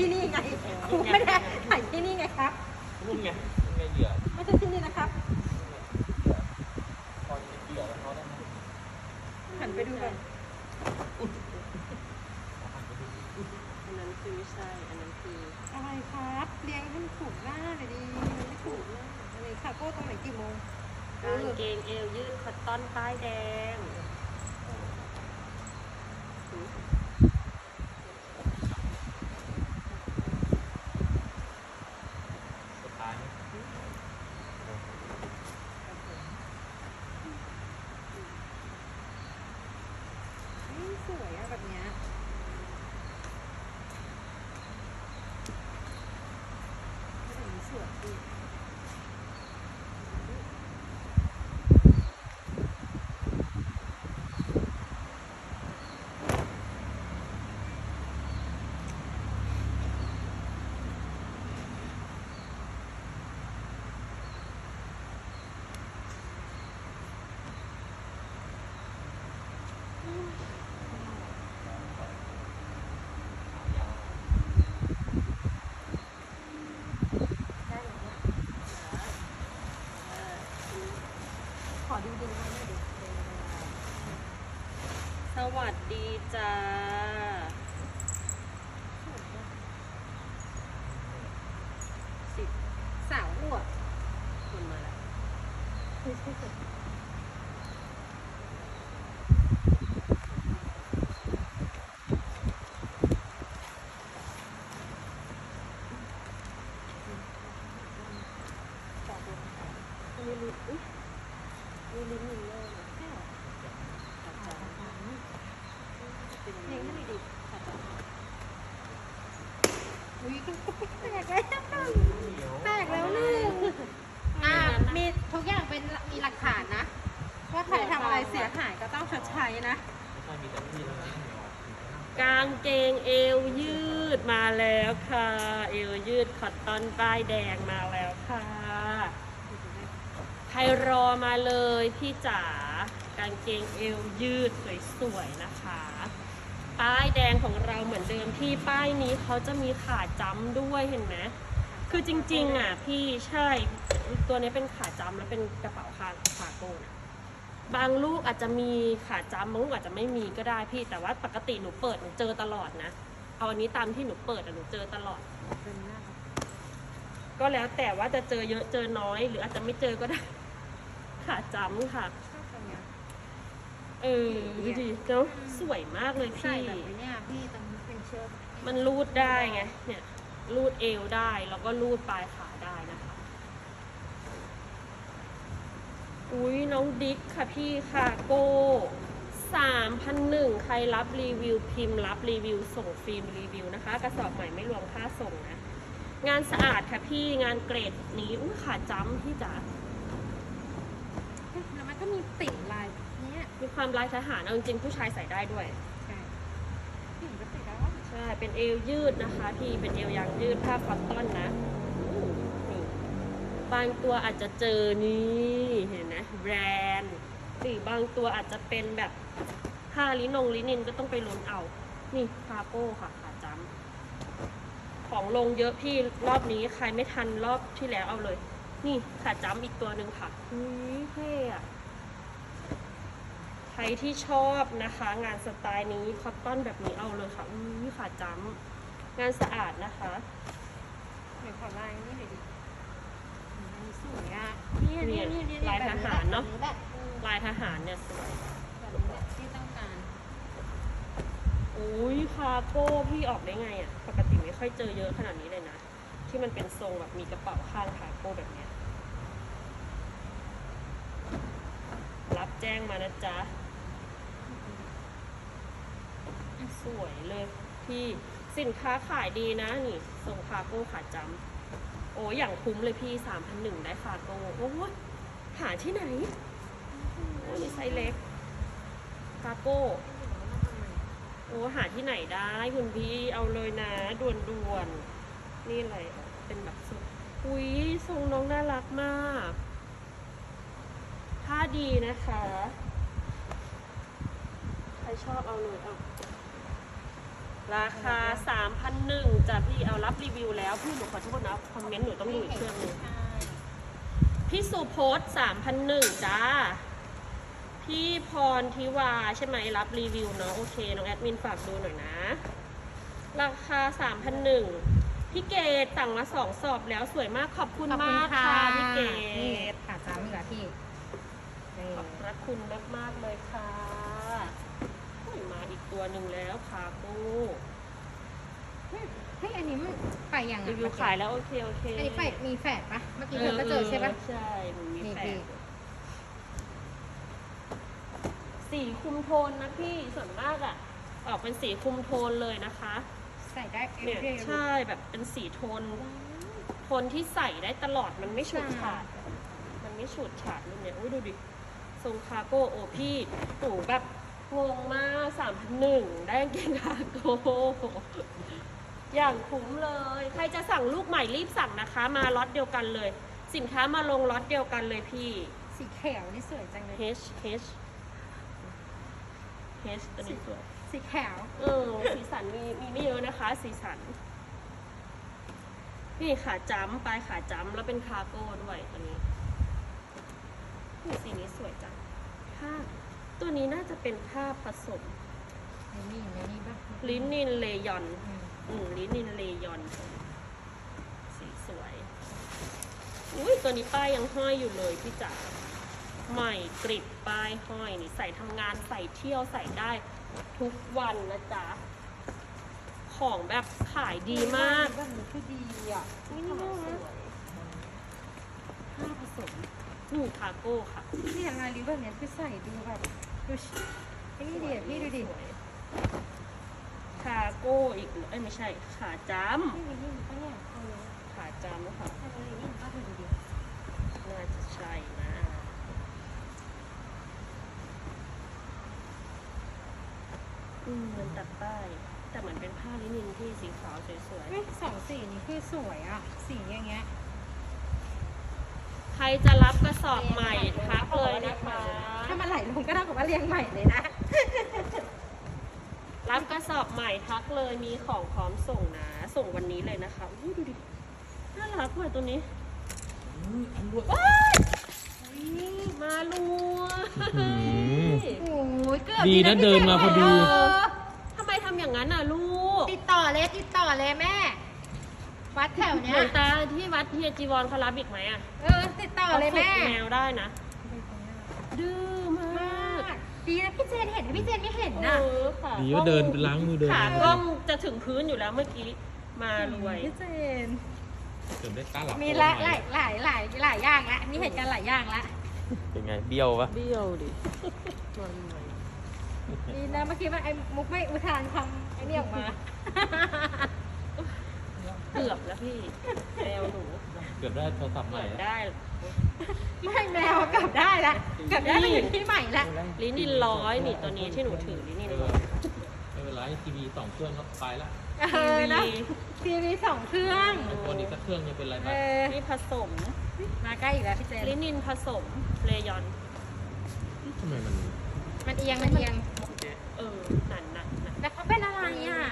ที่นี่ไงครูไม่ได้ถ่ายที่นี่ไงครับ รุ่นไงรุ่นไงเหยื่อ ไม่ใช่ที่นี่นะครับ พอจะเหยื่อแล้วเขาได้ไหม หันไปดูกัน อันนั้นคือไม่ใช่ อันนั้นคือ อะไรครับเรียงให้มันถูกหน้าหน่อยดีมันไม่ถูกหน้าอะไรคาโก้ตรงไหนกี่โมงเอกาง อ เกงเอวยืดคอตตอนป้ายแดง สุดท้าย นี่สวยอะแบบเนี้ยแบบนี้สวยดี ได้ไหมเนี่ยขอดูดึงไว้หน่อยดิ ส วัสดีจ้า สิบสาวอ้วดคนมาแล้ว มีลิ้นอุ้ยมีลิ้นมีเลยใช่เหรอ อาจารย์เป็น เลี้ยง ยัง ให้ ไง หน่อยดิ อาจารย์ อุ้ยแตกแล้ว เดี๋ยว แตกแล้วหนึ่งอะมีทุกอย่างเป็นมีหลักฐานนะ ว่าใครทำอะไรเสียหายก็ต้องชดใช้ นะไม่ใช่มีแต่พี่แล้วนะเดี๋ยวกางเกงเอวยืดมาแล้วค่ะ เอวยืดคอตตอนป้ายแดงมาแล้วค่ะ ใครรอมาเลยพี่จ๋ากางเกงเอวยืดสวยๆนะคะ ป้ายแดงของเราเหมือนเดิมที่ป้ายนี้เขาจะมีขาจ้ำด้วยเห็นไหมคือจริงๆอะพี่ใช่ตัวนี้เป็นขาจ้ำแล้วเป็นกระเป๋าคางขาโก้นะ บางลูกอาจจะมีขาจ้ำบางลูกอาจจะไม่มีก็ได้พี่ แต่ว่าปกติหนูเปิดหนูเจอตลอดนะ เอาอันนี้ตามที่หนูเปิดอะหนูเจอตลอด เป็นหน้าครับก็แล้วแต่ว่าจะเจอเยอะเจอน้อย หรืออาจจะไม่เจอก็ได้ ขาจ้ำค่ะ ชอบตรงเนี้ยเออดูดิเนาะสวยมากเลยใส่พี่ แบบนี้เนี่ยพี่ตรงนี้เป็นเชิ้ตมันรูดได้ไง เนี่ยรูดเอวได้ แล้วก็รูดปลายขาได้นะคะ อุ้ยน้องดิ๊กค่ะพี่ค่ะโก้สามพันหนึ่งใครรับรีวิวพิมพ์ รับรีวิว ส่งฟิล์มรีวิวนะคะ กระสอบใหม่ไม่รวมค่าส่งนะ งานสะอาดค่ะพี่งานเกรดนี้อุ้ยขาจ้ำพี่จ๋าแล้วมันก็มีติ่งลายเนี้ยมีความลายทหารเอาจริงๆผู้ชายใส่ได้ด้วย ใช่ติ่งก็ติดแล้วใช่ เป็นเอวยืดนะคะ พี่เป็นเอวยางยืดผ้าคอตตอนนะอู้นี่ บางตัวอาจจะเจอนี่เห็นไหมแบรนด์หรือบางตัวอาจจะเป็นแบบผ้าลินงลินินก็ต้องไปลุ้นเอา นี่คาโก้ค่ะขาจ้ำของลงเยอะพี่รอบนี้ใครไม่ทันรอบที่แล้วเอาเลย นี่ขาจ้ำอีกตัวหนึ่งค่ะอุ้ยเท่อะใครที่ชอบนะคะ งานสไตล์นี้คอตตอนแบบนี้เอาเลยค่ะอุ้ยขาจ้ำงานสะอาดนะคะเดี๋ยวขอลายนี่หน่อยดิ อืมอันนี้สวยอะนี่อันนี่นี่นี่ลายทหารเนอะแบบนี้แหละอืมลายทหารเนี่ยสวย แบบนี้แหละที่ต้องการอุ้ยคาโก้พี่ออกได้ไงอะ่ะ ปกติไม่ค่อยเจอเยอะขนาดนี้เลยนะ ที่มันเป็นทรงแบบมีกระเป๋าข้างคาโก้แบบเนี้ย รับแจ้งมานะจ๊ะอะสสวยเลยพี่สินค้าขายดีนะนี่ส่งคาโก้ขาจำ โอ้อย่างคุ้มเลยพี่สามพันหนึ่งได้คาโก้โอ้ยหาที่ไหน โอ้ยนี่ไซส์เล็กคาโก้โอ้หาที่ไหนได้คุณพี่เอาเลยนะด่วนด่วนนี่อะไรเป็นแบบสุดอุ้ยทรงน้องน่ารักมากผ้าดีนะคะ ใครชอบเอาเลยเอา ราคา 3,001จ้ะพี่เอารับรีวิวแล้วพี่หนูขอโทษนะคอมเมนต์หนูต้องดูอีกเครื่องหนึงพี่สุโพส3,001จ้า พี่พรทิวาใช่ไหมรับรีวิวเนาะโอเคน้องแอดมินฝากดูหน่อยนะ ราคา 3,001พี่เกดสั่งมาสองสอบแล้วสวยมากขอบคุณขอบคุณมากค่ะค่ะพี่เกนี่ดขาจ้ำเหลือพี่นี่ ขอบพระคุณมากมากๆเลยค่ะโอ้ยมาอีก ตัวหนึ่งแล้วคาโก้เฮ้ยอันนี้มันไปยังอะรีวิวขายแล้วโอเคโอเคอันนี้ไปมีแฝดปะเมื่อกี้เธอก็เจอใช่ปะ ใช่หนูมีนี่แปพี่ดสีคุมโทนนะพี่ส่วนมากอะออกเป็นสีคุมโทนเลยนะคะ ใส่ได้เนี่ยเรื่อยๆ ใช่แบบเป็นสีโทน โทนที่ใส่ได้ตลอดมันไม่ฉูดฉาด มันไม่ฉูดฉาดรุ่นเนี้ยอุ้ยดูดิทรงคาโก้โอพี่หนูแบบ งงมากสามพันหนึ่งได้กางเกงคาโก้อย่างคุ้มเลย ใครจะสั่งลูกใหม่รีบสั่งนะคะ มาล็อตเดียวกันเลย สินค้ามาลงล็อตเดียวกันเลยพี่ สีเขียวนี่สวยจังเลย H H H ตัวนี้สวย สีเขียวเออสีสันมีมีไม่เยอะนะคะ สีสัน นี่ขาจ้ำปลายขาจ้ำแล้วเป็นคาโก้ด้วยตัวนี้นี่สีนี้สวยจังผ้า ตัวนี้น่าจะเป็นผ้าผสมในนี่ในนี่ปะลินนินเลยอน อืมอืมลินนินเลยอน สีสวย อุ้ยตัวนี้ป้ายยังห้อยอยู่เลยพี่จ๋าใหม่กริบป้ายห้อยนี่ใส่ทำงานใส่เที่ยวใส่ได้ทุกวันนะจ๊ะ ของแบบขายดีมากแบบนี้คือดีอะนี่น่ารักผ้าผสมนี่คาโก้ค่ะที่อย่างไรริ้วแบบเนี้ยคือใส่ดูแบบ ดูชินี่ดิพี่ดูดิสวยคาโก้อีกเหรอเอ้ยไม่ใช่ ขาจ้นี่มีนี่มีปะเนี่ยเออำขาจ้ำค่ะทำอะไรนี่ป้าดูดิน่าจะใช่นะอืมมันตัดป้ายแต่เหมือนเป็นผ้าลินินที่สีขาวสวยเฮ้ยสองสีนี้คือสวยอะ สีอย่างเงี้ยๆใครจะรับกระสอบใหม่ทักเลยนะคะ ถ้ามันไหลลงก็เท่ากับว่าเรียงใหม่เลยนะ รับกระสอบใหม่ทักเลยมีของพร้อมส่งนะ ส่งวันนี้เลยนะคะอู้ดูดิน่ารักว่ะตัวนี้อันรวดมาลัวอื้อหือโอ้ยเกือบดีนะเดินมาพอดีเออทำไมทำอย่างนั้นอะลูก ติดต่อเลยติดต่อเลยแม่ วัดแถวเนี้เหยมือนตาที่วัดเฮียจีวรเขารับอีกไหมอะเออ ติดต่อเลยแม่ ขาฝึกแมวได้นะ ดื้อมมาากกดีนะพี่เจนเห็นนะพี่เจนไม่เห็นเอนะอค่ะดีว่าเดินไปล้างมือเดินขากล้องจะถึงพื้นอยู่แล้วเมื่อกี้ มารวย พี่เจน เกือบได้ตาหลับมีตัวละใหหลายหลายหลายหลายอย่างละมีเหตุการณ์หลายอย่างละเป็นไงเบี้ยวปะเบี้ยวดิมันรวยดีนะเมื่อกี้มันไอ้มุกไม่อุทานคำไอ้นี่ออกมา เกือบแล้วพี่แมวหนูเกือบได้โทรศัพท์ใหเกืม่อบแล้วได้ไม่แมวกลับได้ละกลับได้มาอยู่ที่ใหม่ละลิ้นนินร้อยนี่ตัวนี้ที่หนูถือลิ้นนินเอร้ออยไม่เป็นไรทีวีสองเครื่องก็ไปละเออนะทีวีสองเครื่องคนอีกสักเครื่องยังเป็นไรเอบ้างอนี่ผสมมาใกล้อีกแล้วพี่เจนลิ้นนินผสมเลยอน ทำไมมันมันเอียงมันเอียง เออนั่นนั่นนั่น แล้วเขาเป็นอะไรอะ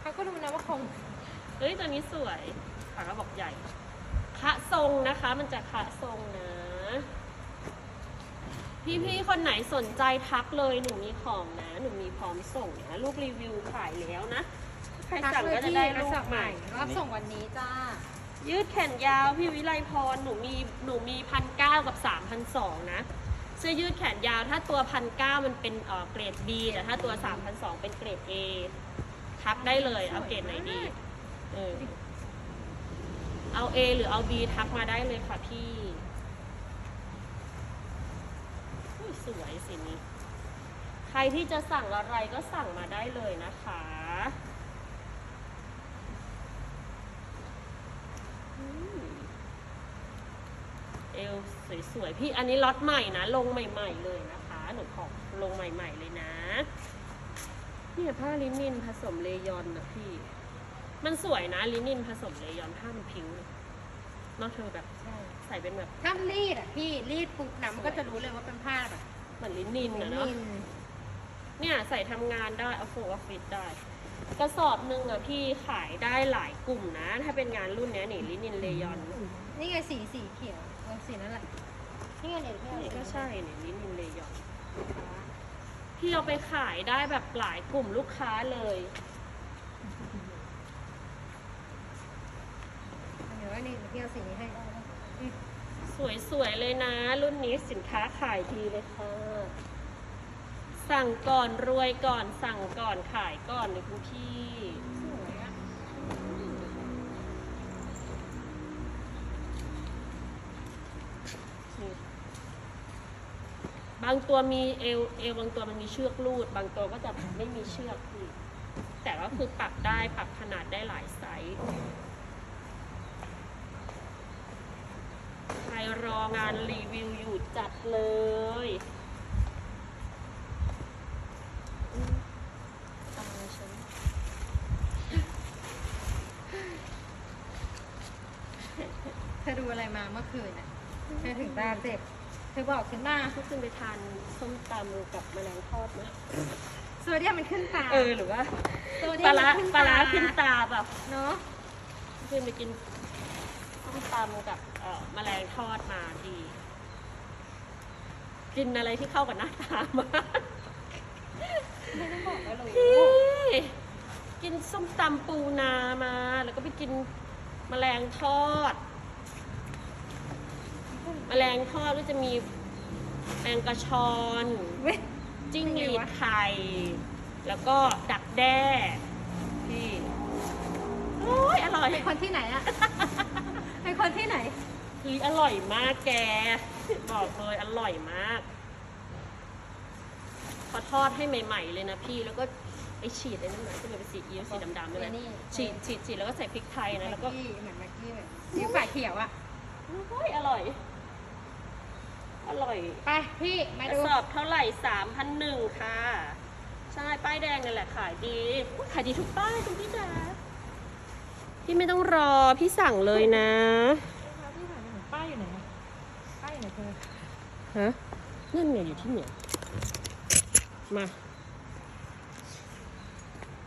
เขาก็รู้นะว่าคง เฮ้ยตัวนี้สวยขาก็บอกใหญ่คะทรงนะคะ มันจะคะทรงนะ พี่ๆ คนไหนสนใจทักเลยหนูมีของนะ หนูมีพร้อมส่งนะลูกรีวิวขายแล้วนะ ใครสั่งก็จะได้ลูกใหม่รอบส่งวันนี้จ้า ยืดแขนยาวพี่วิไลพรหนูมีหนูมีพันเก้ากับสามพันสองนะเสื้อยืดแขนยาวถ้าตัวพันเก้ามันเป็นเอ่อเกรด B แต่ถ้าตัวสามพันสองเป็นเกรด A ทักได้เลยเอาเกรดไหนดี เออ เอา A หรือเอา B ทักมาได้เลยค่ะพี่สวยสีนี้ใครที่จะสั่งอะไรก็สั่งมาได้เลยนะคะ เอวสวยๆ พี่อันนี้ล็อตใหม่นะ ลงใหม่ๆเลยนะคะ หนูของลงใหม่ๆเลยนะ เนี่ยผ้าลินินผสมเลยอนนะพี่ มันสวยนะลินินผสมเลยอนผ้ามันพิ้วเนอกเธอแบบใส่เป็นแบบถ้ารีดอะพี่รีดปุ๊บนะมันก็จะรู้เลยว่าเป็นผ้าแบบเหมือนลินินนะเนาะนิ่มเนี่ยใส่ทำงานได้เอาโฟออฟฟิศได้ กระสอบหนึ่งอะพี่ขายได้หลายกลุ่มนะ ถ้าเป็นงานรุ่นเนี้ยนี่ลินินเลยอนนี่ไงสีสีเขียวเออสีนั่นแหละนี่ไงเนี่ยพี่เอานี่สีก็ใช่นี่ลินินเลยอนพี่เอาไปขายได้แบบหลายกลุ่มลูกค้าเลย เดี๋ยวว่านี่พี่เอาสีให้สวยๆเลยนะ รุ่นนี้สินค้าขายดีเลยค่ะ สั่งก่อนรวยก่อนสั่งก่อนขายก่อนเลยคุณพี่ สวยอะบางตัวมีเอวเอวบางตัวมันมีเชือกรูด บางตัวก็จะไม่มีเชือกพี่แต่ก็คือปรับได้ปรับขนาดได้หลายไซส์ใค รรองานรีวิวอยู่จัดเลยอืมตายฉันเธอดูอะไรมาเมื่อคืนอะ เธอถึงตาเจ็บ เธอบอกฉันมาทุกคนไปทานส้มตำกับแมลงทอดไหมโซเดียมมันขึ้นตาเออหรือว่าโซเดีปยลามร้ามันขึ้นปลาตาร้าขึ้นตาแบบเนาะ เพื่อนไปกินส้ มตำกับเอ่อแมลงทอดมาดี กินอะไรที่เข้ากับหน้าตามากไม่ต้องบอกว่ารู้พี่กินส้มตำปูนามา แล้วก็ไปกินแมลงทอดแมลงทอดก็จะมีแมงกระชอนเว้ยจิ้งหรีเป็นไงดวะไข่แล้วก็ดักแด้พี่โอ้ยอร่อยเป็นคนที่ไหนอะเป็น คนที่ไหน คืออร่อยมากแก บอกเลยอร่อยมากเขาทอดให้ใหม่ๆเลยนะพี่แล้วก็ไอฉีดไอ้นั่นหน่อยจะเป็นสีอิ๊วสีดำๆใช่ไหมไอ้นี่ ฉีดฉีดฉีดแล้วก็ใส่พริกไทยนะแล้วก็แม็กกี้เหมือนแม็กกี้แบบซีอิ๊วฝาเขียวอะโอ้ยอร่อย อร่อย ไปพี่มากระดู สอบเท่าไหร่สามพันหนึ่งค่ะ ใช่ ป้ายแดงนี่แหละขายดีอุ๊ยขายดีทุกป้ายคุณพี่จ๋า พี่ไม่ต้องรอพี่สั่งเลยนะพี่ถามหนูป้ายอยู่ไหนอะป้ายอยู่ไหนเธอฮะนั่นไงอยู่ที่เหนียวมา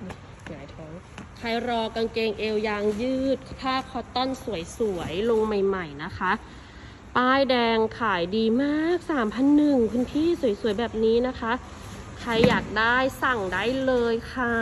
นี่หงายท้องใครรอกางเกงเอวยางยืด ผ้าคอตตอนสวยๆ ลงใหม่ๆนะคะ ป้ายแดงขายดีมาก3,001คุณพี่สวยๆ แบบนี้นะคะ ใครอยากได้สั่งได้เลยค่ะ